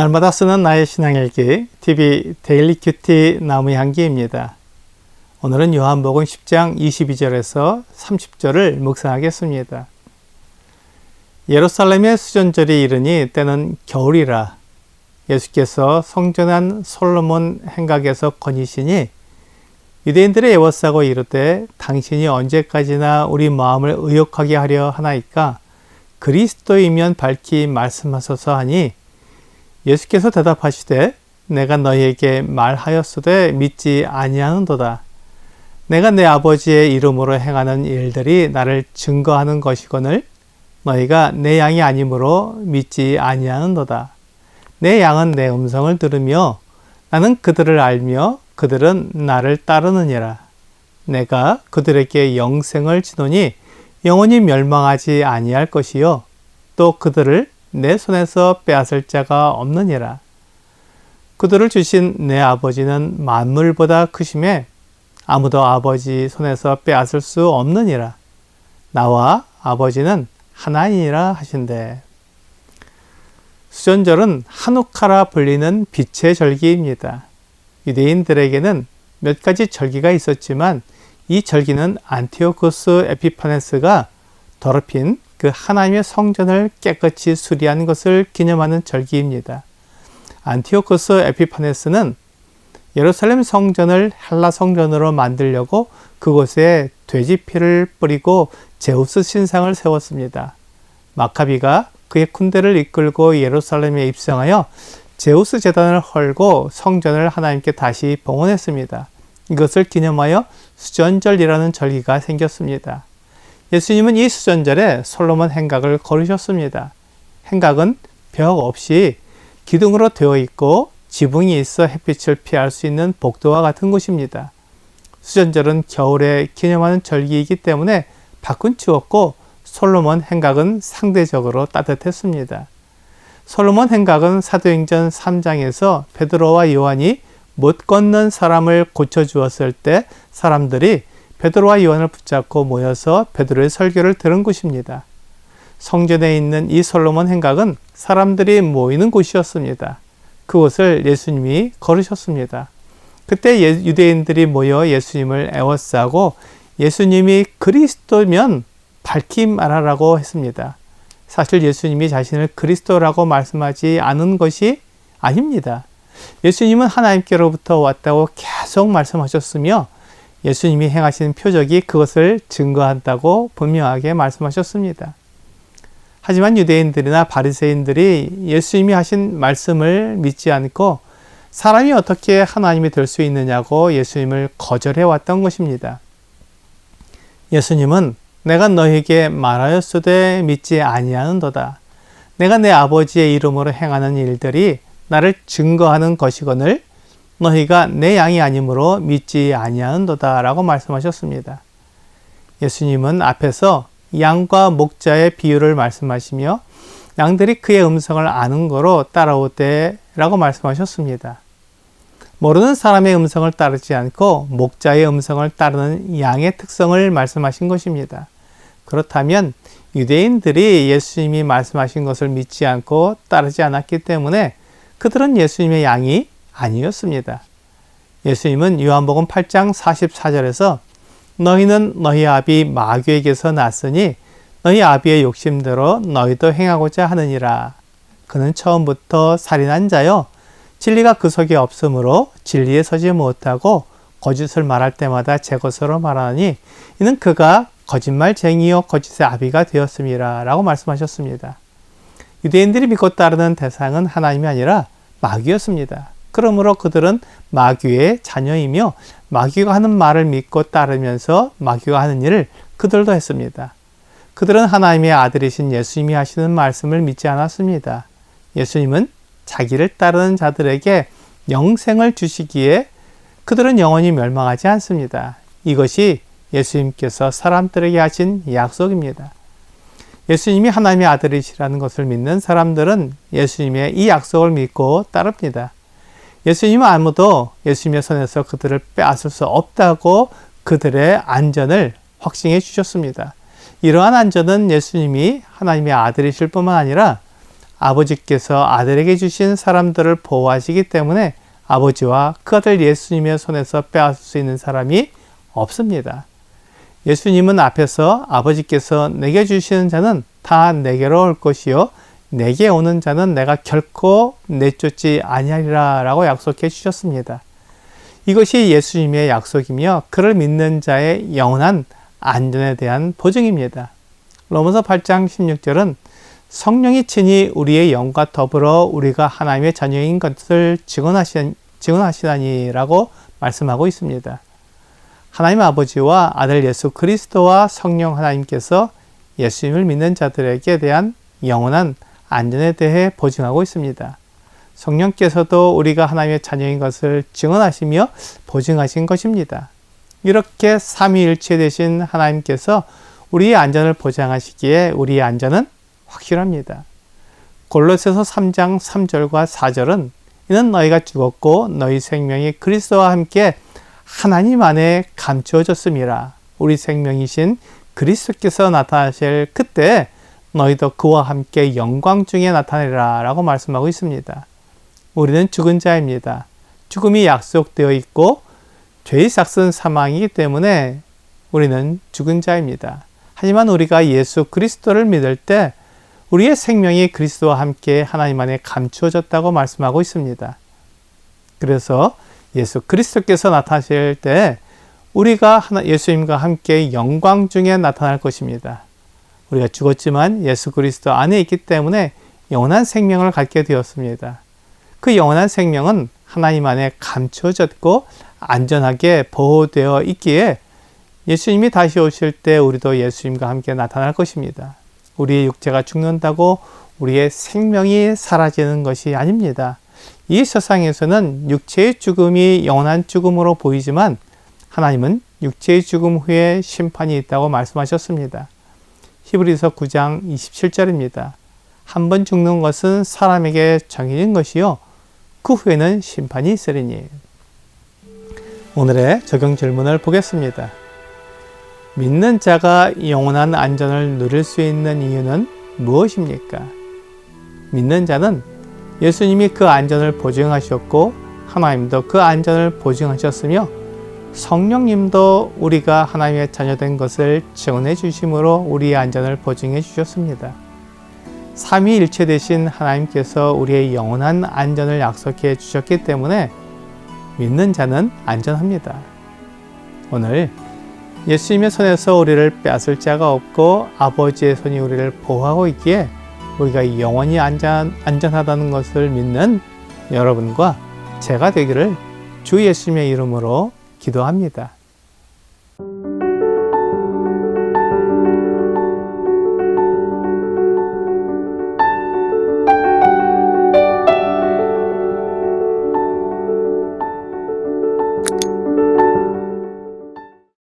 날마다 쓰는 나의 신앙일기 TV 데일리 큐티 나무 향기입니다. 오늘은 요한복음 10장 22절에서 30절을 묵상하겠습니다. 예루살렘의 수전절이 이르니 때는 겨울이라 예수께서 성전한 솔로몬 행각에서 거니시니 유대인들의 애워싸고 이르되 당신이 언제까지나 우리 마음을 의욕하게 하려 하나이까 그리스도이면 밝히 말씀하소서 하니 예수께서 대답하시되 내가 너희에게 말하였으되 믿지 아니하는도다. 내가 내 아버지의 이름으로 행하는 일들이 나를 증거하는 것이거늘 너희가 내 양이 아니므로 믿지 아니하는도다. 내 양은 내 음성을 들으며 나는 그들을 알며 그들은 나를 따르느니라. 내가 그들에게 영생을 지노니 영원히 멸망하지 아니할 것이요 또 그들을 내 손에서 빼앗을 자가 없느니라. 그들을 주신 내 아버지는 만물보다 크심에 아무도 아버지 손에서 빼앗을 수 없느니라. 나와 아버지는 하나이니라 하신대. 수전절은 한우카라 불리는 빛의 절기입니다. 유대인들에게는 몇 가지 절기가 있었지만 이 절기는 안티오코스 에피파네스가 더럽힌 그 하나님의 성전을 깨끗이 수리한 것을 기념하는 절기입니다. 안티오코스 에피파네스는 예루살렘 성전을 헬라 성전으로 만들려고 그곳에 돼지 피를 뿌리고 제우스 신상을 세웠습니다. 마카비가 그의 군대를 이끌고 예루살렘에 입성하여 제우스 재단을 헐고 성전을 하나님께 다시 봉헌했습니다. 이것을 기념하여 수전절이라는 절기가 생겼습니다. 예수님은 이 수전절에 솔로몬 행각을 걸으셨습니다. 행각은 벽 없이 기둥으로 되어 있고 지붕이 있어 햇빛을 피할 수 있는 복도와 같은 곳입니다. 수전절은 겨울에 기념하는 절기이기 때문에 밖은 추웠고 솔로몬 행각은 상대적으로 따뜻했습니다. 솔로몬 행각은 사도행전 3장에서 베드로와 요한이 못 걷는 사람을 고쳐 주었을 때 사람들이 베드로와 요한을 붙잡고 모여서 베드로의 설교를 들은 곳입니다. 성전에 있는 이 솔로몬 행각은 사람들이 모이는 곳이었습니다. 그곳을 예수님이 걸으셨습니다. 그때 예, 유대인들이 모여 예수님을 애워싸고 예수님이 그리스도면 밝히 말하라고 했습니다. 사실 예수님이 자신을 그리스도라고 말씀하지 않은 것이 아닙니다. 예수님은 하나님께로부터 왔다고 계속 말씀하셨으며 예수님이 행하신 표적이 그것을 증거한다고 분명하게 말씀하셨습니다. 하지만 유대인들이나 바리새인들이 예수님이 하신 말씀을 믿지 않고 사람이 어떻게 하나님이 될 수 있느냐고 예수님을 거절해 왔던 것입니다. 예수님은 내가 너에게 말하였으되 믿지 아니하는도다. 내가 내 아버지의 이름으로 행하는 일들이 나를 증거하는 것이거늘 너희가 내 양이 아니므로 믿지 아니하는도다라고 말씀하셨습니다. 예수님은 앞에서 양과 목자의 비유를 말씀하시며 양들이 그의 음성을 아는 거로 따라오되라고 말씀하셨습니다. 모르는 사람의 음성을 따르지 않고 목자의 음성을 따르는 양의 특성을 말씀하신 것입니다. 그렇다면 유대인들이 예수님이 말씀하신 것을 믿지 않고 따르지 않았기 때문에 그들은 예수님의 양이 아니었습니다. 예수님은 요한복음 8장 44절에서 너희는 너희 아비 마귀에게서 났으니 너희 아비의 욕심대로 너희도 행하고자 하느니라. 그는 처음부터 살인한 자요. 진리가 그 속에 없으므로 진리에 서지 못하고 거짓을 말할 때마다 제 것으로 말하니 이는 그가 거짓말쟁이요 거짓의 아비가 되었습니다. 라고 말씀하셨습니다. 유대인들이 믿고 따르는 대상은 하나님이 아니라 마귀였습니다. 그러므로 그들은 마귀의 자녀이며 마귀가 하는 말을 믿고 따르면서 마귀가 하는 일을 그들도 했습니다. 그들은 하나님의 아들이신 예수님이 하시는 말씀을 믿지 않았습니다. 예수님은 자기를 따르는 자들에게 영생을 주시기에 그들은 영원히 멸망하지 않습니다. 이것이 예수님께서 사람들에게 하신 약속입니다. 예수님이 하나님의 아들이시라는 것을 믿는 사람들은 예수님의 이 약속을 믿고 따릅니다. 예수님은 아무도 예수님의 손에서 그들을 빼앗을 수 없다고 그들의 안전을 확증해 주셨습니다. 이러한 안전은 예수님이 하나님의 아들이실 뿐만 아니라 아버지께서 아들에게 주신 사람들을 보호하시기 때문에 아버지와 그 아들 예수님의 손에서 빼앗을 수 있는 사람이 없습니다. 예수님은 앞에서 아버지께서 내게 주시는 자는 다 내게로 올 것이요 내게 오는 자는 내가 결코 내쫓지 아니하리라라고 약속해 주셨습니다. 이것이 예수님의 약속이며 그를 믿는 자의 영원한 안전에 대한 보증입니다. 로마서 8장 16절은 성령이 친히 우리의 영과 더불어 우리가 하나님의 자녀인 것을 증언하시, 증언하시다니라고 말씀하고 있습니다. 하나님 아버지와 아들 예수 그리스도와 성령 하나님께서 예수님을 믿는 자들에게 대한 영원한 안전에 대해 보증하고 있습니다. 성령께서도 우리가 하나님의 자녀인 것을 증언하시며 보증하신 것입니다. 이렇게 삼위일체 되신 하나님께서 우리의 안전을 보장하시기에 우리의 안전은 확실합니다. 골로새서 3장 3절과 4절은 이는 너희가 죽었고 너희 생명이 그리스도와 함께 하나님 안에 감추어졌음이라. 우리 생명이신 그리스도께서 나타나실 그때 너희도 그와 함께 영광 중에 나타내라 라고 말씀하고 있습니다. 우리는 죽은 자입니다. 죽음이 약속되어 있고 죄의 삭은 사망이기 때문에 우리는 죽은 자입니다. 하지만 우리가 예수 그리스도를 믿을 때 우리의 생명이 그리스도와 함께 하나님 안에 감추어졌다고 말씀하고 있습니다. 그래서 예수 그리스도께서 나타나실 때 우리가 예수님과 함께 영광 중에 나타날 것입니다. 우리가 죽었지만 예수 그리스도 안에 있기 때문에 영원한 생명을 갖게 되었습니다. 그 영원한 생명은 하나님 안에 감춰졌고 안전하게 보호되어 있기에 예수님이 다시 오실 때 우리도 예수님과 함께 나타날 것입니다. 우리의 육체가 죽는다고 우리의 생명이 사라지는 것이 아닙니다. 이 세상에서는 육체의 죽음이 영원한 죽음으로 보이지만 하나님은 육체의 죽음 후에 심판이 있다고 말씀하셨습니다. 히브리서 9장 27절입니다. 한 번 죽는 것은 사람에게 정해진 것이요. 그 후에는 심판이 있으리니. 오늘의 적용 질문을 보겠습니다. 믿는 자가 영원한 안전을 누릴 수 있는 이유는 무엇입니까? 믿는 자는 예수님이 그 안전을 보증하셨고 하나님도 그 안전을 보증하셨으며 성령님도 우리가 하나님의 자녀된 것을 증언해 주심으로 우리의 안전을 보증해 주셨습니다. 삼위일체 되신 하나님께서 우리의 영원한 안전을 약속해 주셨기 때문에 믿는 자는 안전합니다. 오늘 예수님의 손에서 우리를 빼앗을 자가 없고 아버지의 손이 우리를 보호하고 있기에 우리가 영원히 안전, 안전하다는 것을 믿는 여러분과 제가 되기를 주 예수님의 이름으로 기도합니다.